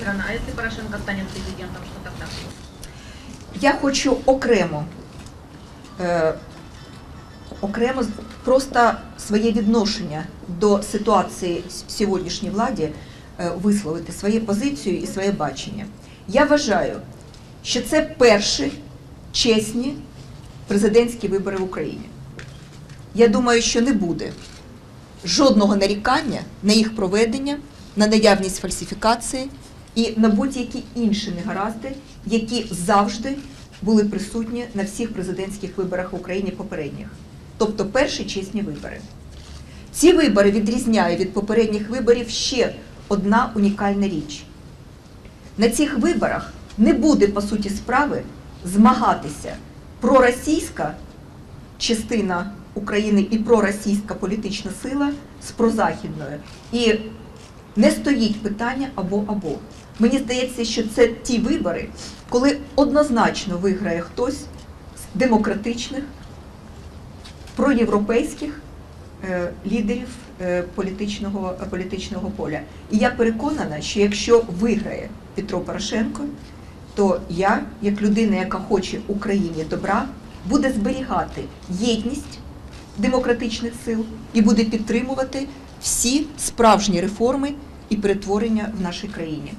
страна. А если Порошенко станет президентом, что тогда? Я хочу окремо, е, окремо просто своє відношення до ситуації в сьогоднішній владі е, висловити свою позицію і своє бачення. Я вважаю, що це перші чесні президентські вибори в Україні. Я думаю, що не буде жодного нарікання на їх проведення, на наявність фальсифікації і на будь-які інші негаразди, які завжди були присутні на всіх президентських виборах в Україні попередніх. Тобто перші чесні вибори. Ці вибори відрізняє від попередніх виборів ще одна унікальна річ. На цих виборах не буде, по суті справи, змагатися проросійська частина України і проросійська політична сила з прозахідною. І не стоїть питання або-або. Мені здається, що це ті вибори, коли однозначно виграє хтось з демократичних, проєвропейських е, лідерів е, політичного, політичного поля. І я переконана, що якщо виграє Петро Порошенко, то я, як людина, яка хоче Україні добра, буде зберігати єдність демократичних сил і буде підтримувати всі справжні реформи і перетворення в нашій країні.